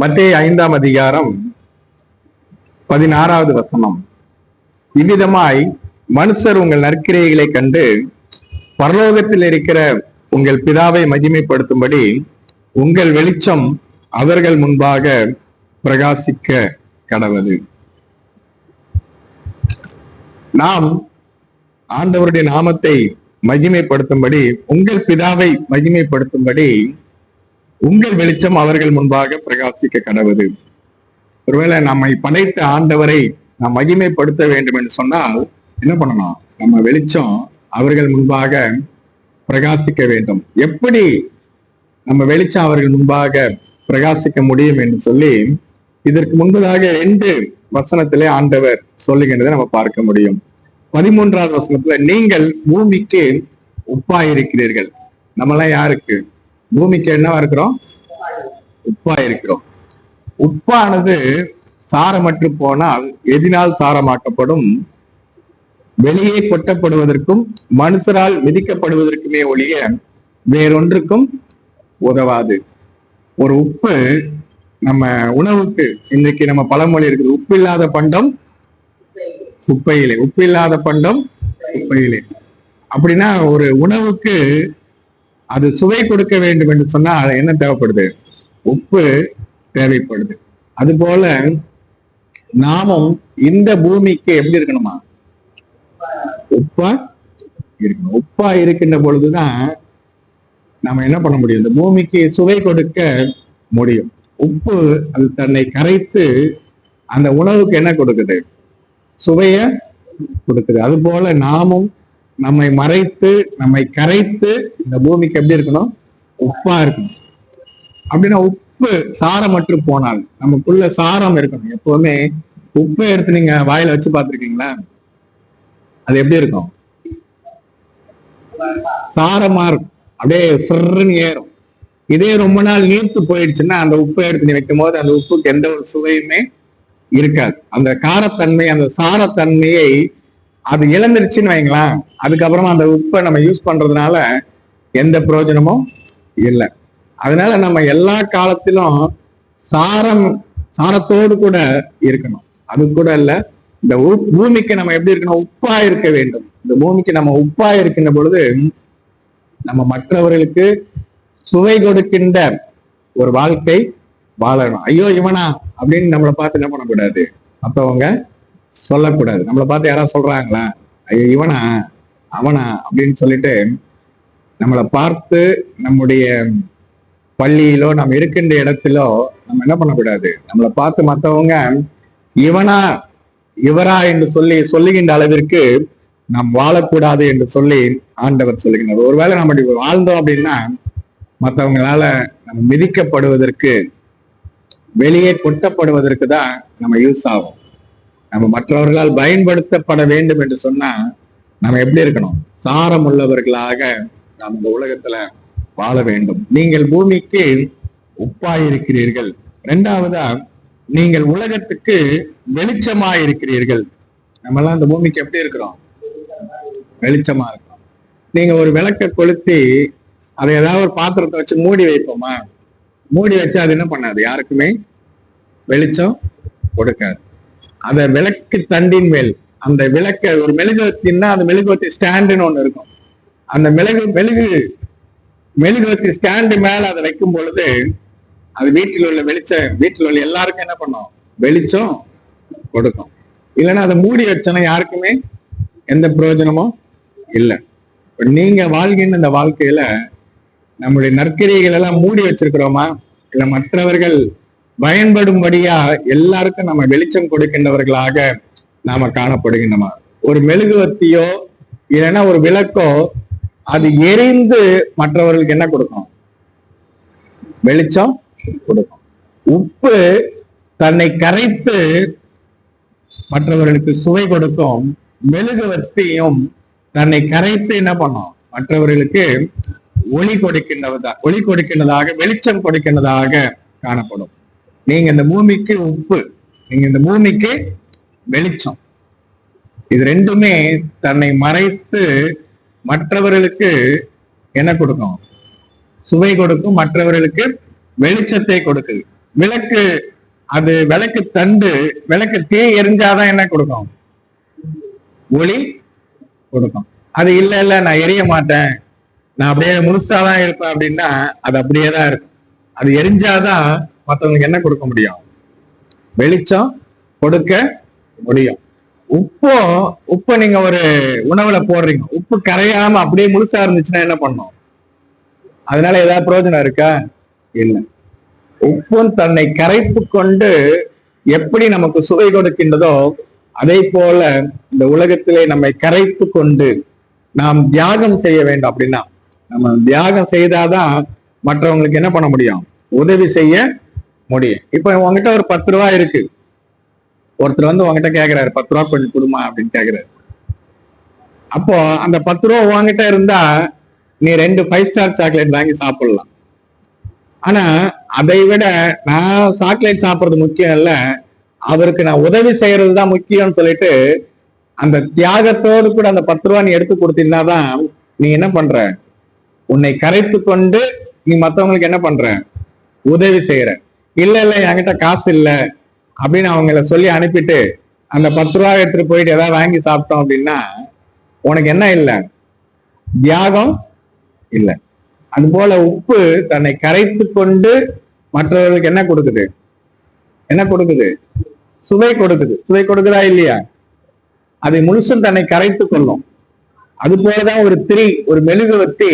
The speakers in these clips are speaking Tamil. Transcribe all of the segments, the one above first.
மத்திய ஐந்தாம் அதிகாரம் பதினாறாவது வசனம். இவ்விதமாய் மனுஷர் உங்கள் நற்கிரைகளை கண்டு பரலோகத்தில் இருக்கிற உங்கள் பிதாவை மகிமைப்படுத்தும்படி உங்கள் வெளிச்சம் அவர்கள் முன்பாக பிரகாசிக்க கடவது. நாம் ஆண்டவருடைய நாமத்தை மகிமைப்படுத்தும்படி உங்கள் பிதாவை மகிமைப்படுத்தும்படி உங்கள் வெளிச்சம் அவர்கள் முன்பாக பிரகாசிக்க கடவுது ஒருவேளை நம்மை படைத்த ஆண்டவரை நாம் மகிமைப்படுத்த வேண்டும் என்று சொன்னால் என்ன பண்ணணும் நம்ம வெளிச்சம் அவர்கள் முன்பாக பிரகாசிக்க வேண்டும். எப்படி நம்ம வெளிச்சம் அவர்கள் முன்பாக பிரகாசிக்க முடியும் என்று சொல்லி இதற்கு முன்பதாக ரெண்டு வசனத்திலே ஆண்டவர் சொல்லுகின்றதை நம்ம பார்க்க முடியும். பதிமூன்றாவது வசனத்துல நீங்கள் பூமிக்கு உப்பாயிருக்கிறீர்கள் நம்மளாம் யாருக்கு? பூமிக்கு என்னவா இருக்கிறோம்? உப்பா இருக்கிறோம் உப்பானது சாரமற்று போனால் எதினால் சாரமாக்கப்படும். வெளியே கொட்டப்படுவதற்கும் மனுஷரால் மிதிக்கப்படுவதற்குமே ஒழிய வேறொன்றுக்கும் உதவாது. ஒரு உப்பு நம்ம உணவுக்கு இன்னைக்கு நம்ம பழமொழி இருக்குது உப்பு இல்லாத பண்டம் குப்பையிலே. உப்பு இல்லாத பண்டம் குப்பையிலே. அப்படின்னா ஒரு உணவுக்கு அது சுவை கொடுக்க வேண்டும் என்று சொன்னால் என்ன தேவைப்படுது? உப்பு தேவைப்படுது. அதுபோல நாமும் இந்த பூமிக்கு எப்படி இருக்கணுமா? உப்பா இருக்கணும். உப்பா இருக்கின்ற பொழுதுதான் நம்ம என்ன பண்ண முடியும்? இந்த பூமிக்கு சுவை கொடுக்க முடியும். உப்பு அது தன்னை கரைத்து அந்த உணவுக்கு என்ன கொடுக்குது? சுவைய கொடுக்குது. அது போல நாமும் நம்மை மறைத்து நம்மை கரைத்து இந்த பூமிக்கு எப்படி இருக்கணும்? உப்பா இருக்கணும். அப்படின்னா உப்பு சாரமற்று போனால் நமக்குள்ள சாரம் இருக்கணும். எப்பவுமே உப்பை எடுத்து நீங்க வாயில வச்சு பார்த்திருக்கீங்களா? அது எப்படி இருக்கும்? சாரமா இருக்கும். அப்படியே சிறுன்னு ஏறும். இதே ரொம்ப நாள் நீர்த்து போயிடுச்சுன்னா அந்த உப்பை எடுத்து நீ வைக்கும் போது அந்த உப்புக்கு எந்த ஒரு சுவையுமே இருக்காது. அந்த காரத்தன்மை அந்த சாரத்தன்மையை அது இழந்துருச்சுன்னு வைங்களேன். அதுக்கப்புறமா அந்த உப்பை நம்ம யூஸ் பண்றதுனால எந்த பிரயோஜனமும் இல்லை. அதனால நம்ம எல்லா காலத்திலும் சாரம் சாரத்தோடு கூட இருக்கணும். அது கூட இல்லை. இந்த உ- பூமிக்கு நம்ம எப்படி இருக்கணும்? உப்பா இருக்க வேண்டும். இந்த பூமிக்கு நம்ம உப்பா இருக்கின்ற பொழுது நம்ம மற்றவர்களுக்கு சுவை கொடுக்கின்ற ஒரு வாழ்க்கை வாழணும். ஐயோ இவனா அப்படின்னு நம்மளை பார்த்து என்ன பண்ணக்கூடாது? அப்போ அவங்க சொல்லக்கூடாது. நம்மளை பார்த்து யாராவது சொல்றாங்களா? ஐயோ இவனா? அவனா? அப்படின்னு சொல்லிட்டு நம்மளை பார்த்து நம்முடைய பள்ளியிலோ நம்ம இருக்கின்ற இடத்திலோ நம்ம என்ன பண்ணக்கூடாது? நம்மளை பார்த்து மற்றவங்க இவனா? இவரா என்று சொல்லி சொல்லுகின்ற அளவிற்கு நாம் வாழக்கூடாது என்று சொல்லி ஆண்டவர் சொல்லுகின்றார். ஒருவேளை நம்ம வாழ்ந்தோம் அப்படின்னா மற்றவங்களால நம்ம மிதிக்கப்படுவதற்கு வெளியே கொட்டப்படுவதற்கு தான் நம்ம யூஸ் ஆகும் நம்ம மற்றவர்களால் பயன்படுத்தப்பட வேண்டும் என்று சொன்னா நம்ம எப்படி இருக்கணும்? சாரம் உள்ளவர்களாக நாம் இந்த உலகத்துல வாழ வேண்டும். நீங்கள் பூமிக்கு உப்பாயிருக்கிறீர்கள் ரெண்டாவதா நீங்கள் உலகத்துக்கு வெளிச்சமாயிருக்கிறீர்கள். நம்ம எல்லாம் இந்த பூமிக்கு எப்படி இருக்கிறோம்? வெளிச்சமா இருக்கிறோம். நீங்க ஒரு விளக்க கொளுத்தி அதை ஏதாவது ஒரு பாத்திரத்தை வச்சு மூடி வைப்போமா? மூடி வச்சு அது என்ன பண்ணாது? யாருக்குமே வெளிச்சம் கொடுக்காது. அந்த விளக்கு தண்டின் மேல். அந்த விளக்க ஒரு மெழுகுவத்தின்னா அந்த மெழுகுவத்தி ஸ்டாண்டுன்னு ஒண்ணு இருக்கும். அந்த மெழுகு மெழுகு மெழுகுவத்தி ஸ்டாண்டு மேல அதை வைக்கும் பொழுது அது வீட்டில் உள்ள வெளிச்சம் வீட்டில் உள்ள எல்லாருக்கும் என்ன பண்ணும்? வெளிச்சம் கொடுக்கும். இல்லைன்னா அதை மூடி வச்சோன்னா யாருக்குமே எந்த பிரயோஜனமும் இல்லை. நீங்க வாழ்கின்ற இந்த வாழ்க்கையில நம்முடைய நற்கரிகள் எல்லாம் மூடி வச்சிருக்கிறோமா? இல்ல மற்றவர்கள் பயன்படும்படியா எல்லாருக்கும் நம்ம வெளிச்சம் கொடுக்கின்றவர்களாக நாம காணப்படுகின்றோமா? ஒரு மெழுகுவர்த்தியோ இல்லைன்னா ஒரு விளக்கோ அது எரிந்து மற்றவர்களுக்கு என்ன கொடுக்கும்? வெளிச்சம் கொடுக்கும். உப்பு தன்னை கரைத்து மற்றவர்களுக்கு சுவை கொடுக்கும். மெழுகுவர்த்தியும் தன்னை கரைத்து என்ன பண்ணும்? மற்றவர்களுக்கு ஒளி கொடுக்கின்றதா ஒளி கொடுக்கின்றதாக வெளிச்சம் கொடுக்கின்றதாக காணப்படும். நீங்க இந்த பூமிக்கு உப்பு நீங்க இந்த பூமிக்கு வெளிச்சம். இது ரெண்டுமே தன்னை மறைத்து மற்றவர்களுக்கு என்ன கொடுக்கும்? சுவை கொடுக்கும் மற்றவர்களுக்கு வெளிச்சத்தை கொடுக்குது. விளக்கு அது விளக்கு தண்டு விளக்கு தீ எரிஞ்சாதான் என்ன கொடுக்கும்? ஒளி கொடுக்கும். அது இல்ல இல்ல நான் எரிய மாட்டேன். நான் அப்படியே முழுசாதான் இருப்பேன் அப்படின்னா அது அப்படியே தான் இருக்கும். அது எரிஞ்சாதான் மத்தவங்களுக்கு என்ன கொடுக்க முடியும்? வெளிச்சம் கொடுக்க முடியும். உப்போ உப்பை நீங்க ஒரு உணவுல போடுறீங்க. உப்பு கரையாம அப்படியே முழுசா இருந்துச்சுன்னா என்ன பண்ணும்? அதனால ஏதாவது பிரயோஜனம் இருக்கா? இல்லை. உப்பும் தன்னை கரைப்பு கொண்டு எப்படி நமக்கு சுவை கொடுக்கின்றதோ அதே போல இந்த உலகத்திலே நம்மை கரைத்து கொண்டு நாம் தியாகம் செய்ய வேண்டும் அப்படின்னா நம்ம தியாகம் செய்தாதான் மற்றவங்களுக்கு என்ன பண்ண முடியும்? உதவி செய்ய முடியும் இப்போ உங்ககிட்ட ஒரு பத்து ரூபா இருக்கு. ஒருத்தர் வந்து உங்ககிட்ட கேக்குறாரு பத்து ரூபா கொஞ்சம் கொடுமா அப்படின்னு கேக்குறாரு. அப்போ அந்த பத்து ரூபா உங்ககிட்ட இருந்தா நீ ரெண்டு ஃபைவ் ஸ்டார் சாக்லேட் வாங்கி சாப்பிடலாம். ஆனா அதை விட நான் சாக்லேட் சாப்பிட்றது முக்கியம் இல்ல. அவருக்கு நான் உதவி செய்யறது தான் முக்கியம்னு சொல்லிட்டு அந்த தியாகத்தோடு கூட அந்த பத்து ரூபா நீ எடுத்து கொடுத்தீங்கன்னா தான் நீ என்ன பண்ற? உன்னை கரைத்து கொண்டு நீ மற்றவங்களுக்கு என்ன பண்ற? உதவி செய்யற இல்ல இல்ல என்கிட்ட காசு இல்ல. அப்படின்னு அவங்கள சொல்லி அனுப்பிட்டு அந்த பத்து ரூபா எடுத்துட்டு போயிட்டு ஏதாவது வாங்கி சாப்பிட்டோம் அப்படின்னா உனக்கு என்ன இல்லை? தியாகம் இல்லை. அது போல உப்பு தன்னை கரைத்து கொண்டு மற்றவர்களுக்கு என்ன கொடுக்குது? என்ன கொடுக்குது? சுவை கொடுக்குது. சுவை கொடுக்குதா இல்லையா? அதை முழுசும் தன்னை கரைத்து கொள்ளும். அது போலதான் ஒரு திரி ஒரு மெழுகுவத்தி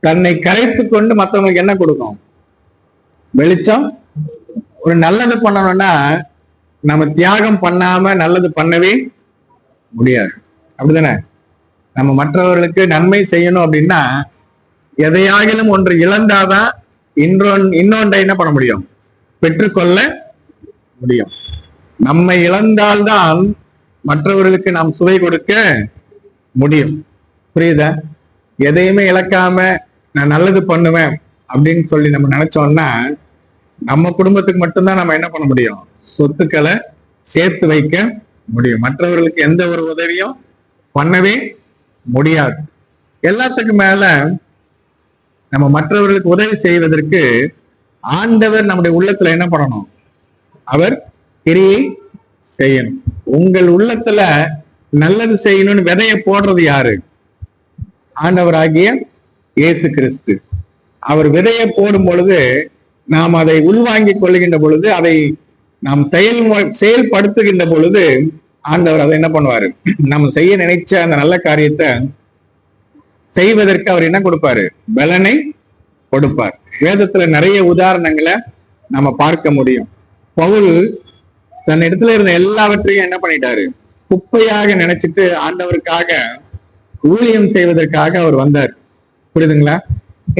தன்னை கரைத்து கொண்டு மற்றவங்களுக்கு என்ன கொடுக்கும்? வெளிச்சம். ஒரு நல்லது பண்ணணும்னா நம்ம தியாகம் பண்ணாம நல்லது பண்ணவே முடியாது. அப்படிதானே? நம்ம மற்றவர்களுக்கு நன்மை செய்யணும் அப்படின்னா எதையாகிலும் ஒன்று இழந்தாதான் இன்னொன் இன்னொன்றை என்ன பண்ண முடியும்? பெற்றுக்கொள்ள முடியும். நம்மை இழந்தால்தான் மற்றவர்களுக்கு நாம் சுவை கொடுக்க முடியும். புரியுதா? எதையுமே இழக்காம நான் நல்லது பண்ணுவேன் அப்படின்னு சொல்லி நம்ம நினைச்சோம்னா நம்ம குடும்பத்துக்கு மட்டும்தான் நம்ம என்ன பண்ண முடியும்? சொத்துக்களை சேர்த்து வைக்க முடியும். மற்றவர்களுக்கு எந்த ஒரு உதவியும் பண்ணவே முடியாது. எல்லாத்துக்கும் மேல நம்ம மற்றவர்களுக்கு உதவி செய்வதற்கு ஆண்டவர் நம்முடைய உள்ளத்துல என்ன பண்ணணும்? அவர் கிரியை செய்யணும். உங்கள் உள்ளத்துல நல்லது செய்யணும்னு விதைய போடுறது யாரு? ஆண்டவராகிய இயேசு கிறிஸ்து. அவர் விதையை போடும் பொழுது நாம் அதை உள்வாங்கிக் கொள்ளுகின்ற பொழுது அதை நாம் செயல் செயல்படுத்துகின்ற பொழுது ஆண்டவர் அதை என்ன பண்ணுவாரு? நம்ம செய்ய நினைச்ச அந்த நல்ல காரியத்தை செய்வதற்கு அவர் என்ன கொடுப்பாரு? பலனை கொடுப்பார். வேதத்துல நிறைய உதாரணங்களை நம்ம பார்க்க முடியும். பவுல் தன் இடத்துல இருந்த எல்லாவற்றையும் என்ன பண்ணிட்டாரு? குப்பையாக நினைச்சிட்டு ஆண்டவருக்காக ஊழியம் செய்வதற்காக அவர் வந்தார். புரியுதுங்களா?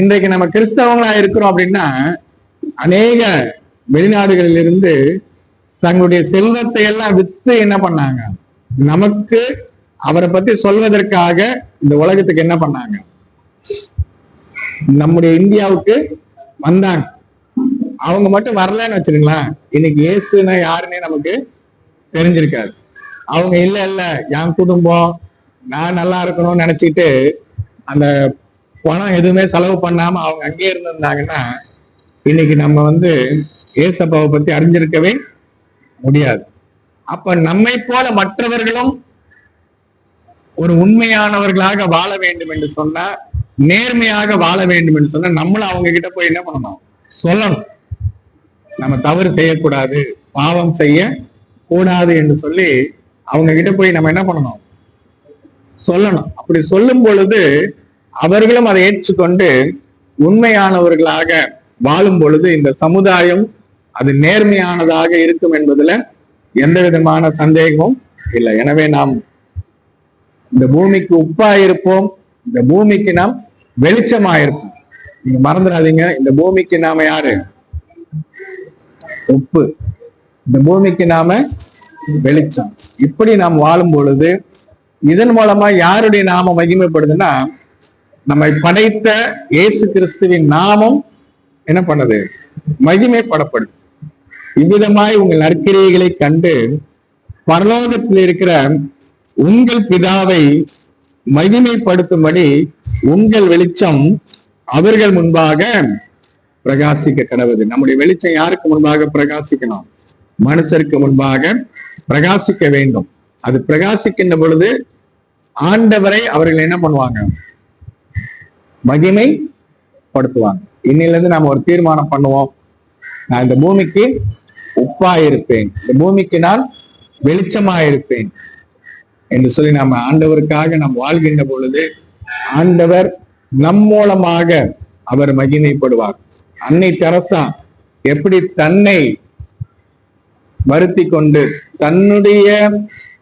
இன்றைக்கு நம்ம கிறிஸ்தவங்களா இருக்கிறோம் அப்படின்னா அநேக வெளிநாடுகளில் இருந்து தங்களுடைய செல்வத்தை எல்லாம் வித்து என்ன பண்ணாங்க? நமக்கு அவரை பத்தி சொல்வதற்காக இந்த உலகத்துக்கு என்ன பண்ணாங்க? நம்முடைய இந்தியாவுக்கு வந்தாங்க. அவங்க மட்டும் வரலன்னு வச்சிருங்களேன் இன்னைக்கு இயேசுனா யாருன்னே நமக்கு தெரிஞ்சிருக்காது. அவங்க இல்ல இல்ல என் குடும்பம் நான் நல்லா இருக்கணும்னு நினைச்சிட்டு அந்த பணம் எதுவுமே செலவு பண்ணாம அவங்க அங்கேயே இருந்திருந்தாங்கன்னா இன்னைக்கு நம்ம வந்து ஏசப்பாவை பத்தி அறிஞ்சிருக்கவே முடியாது. அப்ப நம்மை போல மற்றவர்களும் ஒரு உண்மையானவர்களாக வாழ வேண்டும் என்று சொன்னா நேர்மையாக வாழ வேண்டும் என்று சொன்னா நம்மளும் அவங்க கிட்ட போய் என்ன பண்ணணும்? சொல்லணும். நம்ம தவறு செய்யக்கூடாது பாவம் செய்ய கூடாது என்று சொல்லி அவங்க கிட்ட போய் நம்ம என்ன பண்ணணும்? சொல்லணும். அப்படி சொல்லும் பொழுது அவர்களும் அதை ஏற்றுக்கொண்டு உண்மையானவர்களாக வாழும் பொழுது இந்த சமுதாயம் அது நேர்மையானதாக இருக்கும் என்பதுல எந்த விதமான சந்தேகமும் இல்லை. எனவே நாம் இந்த பூமிக்கு உப்பாயிருப்போம். இந்த பூமிக்கு நாம் வெளிச்சமாயிருப்போம். நீங்க மறந்துடாதீங்க. இந்த பூமிக்கு நாம யாரு? உப்பு. இந்த பூமிக்கு நாம வெளிச்சம். இப்படி நாம் வாழும் பொழுது இதன் மூலமா யாருடைய நாம மகிமைப்படுதுன்னா நம்மை படைத்த இயேசு கிறிஸ்துவின் நாமம் என்ன பண்ணது? மகிமைப்படப்படுது இவ்விதமாய் உங்கள் நற்கிரைகளை கண்டு பரலோகத்தில் இருக்கிற உங்கள் பிதாவை மகிமைப்படுத்தும்படி உங்கள் வெளிச்சம் அவர்கள் முன்பாக பிரகாசிக்க கடவுது நம்முடைய வெளிச்சம் யாருக்கு முன்பாக பிரகாசிக்கணும்? மனுஷருக்கு முன்பாக பிரகாசிக்க வேண்டும். அது பிரகாசிக்கின்ற பொழுது ஆண்டவரை அவர்கள் என்ன பண்ணுவாங்க? மகிமைப்படுத்துவாங்க. இன்னிலிருந்து நாம ஒரு தீர்மானம் பண்ணுவோம். நான் இந்த பூமிக்கு உப்பா இருப்பேன் இந்த பூமிக்கு நான் வெளிச்சமா இருப்பேன் என்று சொல்லி நாம ஆண்டவருக்காக நாம் வாழ்கின்ற பொழுது ஆண்டவர் நம் மூலமாக அவர் மகிமைப்படுவார். அன்னை தெரசா எப்படி தன்னை வருத்தி கொண்டு தன்னுடைய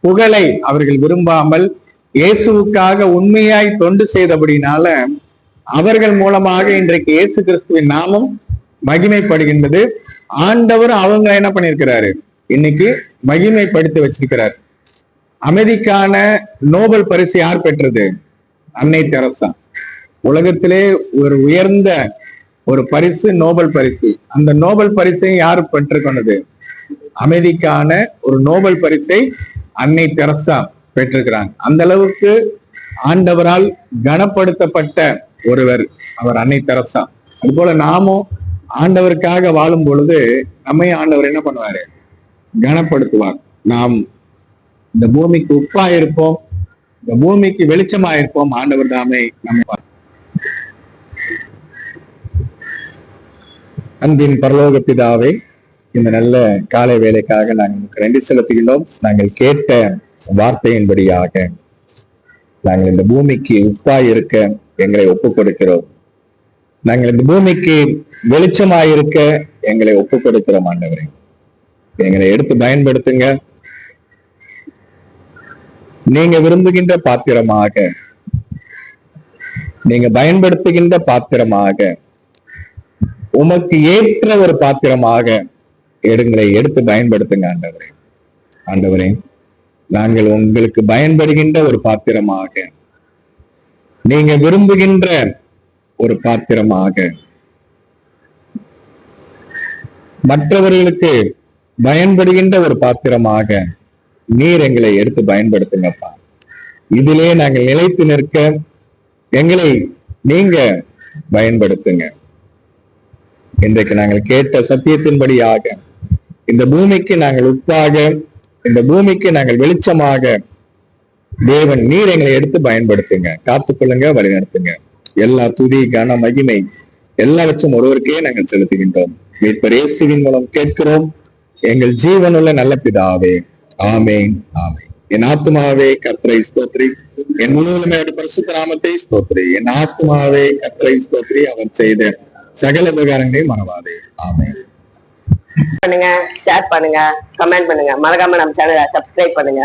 புகழை அவர்கள் விரும்பாமல் இயேசுவுக்காக உண்மையாய் தொண்டு செய்தபடினால அவர்கள் மூலமாக இன்றைக்கு இயேசு கிறிஸ்துவின் நாமம் மகிமைப்படுகின்றது. ஆண்டவர் அவங்க என்ன பண்ணியிருக்கிறாரு? இன்னைக்கு மகிமைப்படுத்தி வச்சிருக்கிறார். அமைதிக்கான நோபல் பரிசு யார் பெற்றது? அன்னை தெரசா. உலகத்திலே ஒரு உயர்ந்த ஒரு பரிசு நோபல் பரிசு. அந்த நோபல் பரிசை யார் பெற்றுக்கொண்டது? அமைதிக்கான ஒரு நோபல் பரிசை அன்னை தெரசா பெற்றிருக்கிறாங்க அந்த அளவுக்கு ஆண்டவரால் கனப்படுத்தப்பட்ட ஒருவர் அவர் அன்னை தெரசா. அது போல நாமும் ஆண்டவருக்காக வாழும் பொழுது நம்மை ஆண்டவர் என்ன பண்ணுவாரு? கனப்படுத்துவார். நாம் இந்த பூமிக்கு உப்பா இருப்போம் இந்த பூமிக்கு வெளிச்சமா இருப்போம் ஆண்டவர் தாமே நம்மை அன்பின் பரலோக பிதாவே இந்த நல்ல காலை வேலைக்காக நாங்கள் நன்றி செலுத்துகின்றோம். நாங்கள் கேட்ட வார்த்தையின்படியாக நாங்கள் இந்த பூமிக்கு உப்பாய் இருக்க எங்களை ஒப்பு கொடுக்கிறோம் நாங்கள் இந்த பூமிக்கு வெளிச்சமாயிருக்க எங்களை ஒப்பு கொடுக்கிறோம் ஆண்டவரே. எங்களை எடுத்து பயன்படுத்துங்க. நீங்க விரும்புகின்ற பாத்திரமாக நீங்க பயன்படுத்துகின்ற பாத்திரமாக உமக்கு ஏற்ற ஒரு பாத்திரமாக எடுங்களை எடுத்து பயன்படுத்துங்க ஆண்டவரே. ஆண்டவரே நாங்கள் உங்களுக்கு பயன்படுகின்ற ஒரு பாத்திரமாக நீங்க விரும்புகின்ற ஒரு பாத்திரமாக மற்றவர்களுக்கு பயன்படுகின்ற ஒரு பாத்திரமாக நீர் எங்களை எடுத்து பயன்படுத்துங்கப்பா. இதிலே நாங்கள் நிலைத்து நிற்க எங்களை நீங்க பயன்படுத்துங்க. இன்றைக்கு நாங்கள் கேட்ட சத்தியத்தின்படியாக இந்த பூமிக்கு நாங்கள் உப்பாக இந்த பூமிக்கு நாங்கள் வெளிச்சமாக தேவன் நீர் எங்களை எடுத்து பயன்படுத்துங்க. காத்துக்கொள்ளுங்க வழிநடத்துங்க. எல்லா துதி கன மகிமை எல்லாவற்றும் ஒருவருக்கே நாங்கள் செலுத்துகின்றோம். மீட்பர் இயேசுவின் மூலம் கேட்கிறோம். எங்கள் ஜீவனுள்ள நல்ல பிதாவே. ஆமேன் ஆமேன். என் ஆத்மாவே கர்த்தரை ஸ்தோத்ரி என் முழுவதுமே பரிசுத்த நாமத்தை ஸ்தோத்ரி என் ஆத்மாவே கர்த்தரை ஸ்தோத்ரி அவர் செய்த சகல உபகாரங்களையும் மறவாதே. ஆமேன். பண்ணுங்க ஷேர் பண்ணுங்க கமெண்ட் பண்ணுங்க. மறக்காம நம்ம சேனலை சப்ஸ்கிரைப் பண்ணுங்க.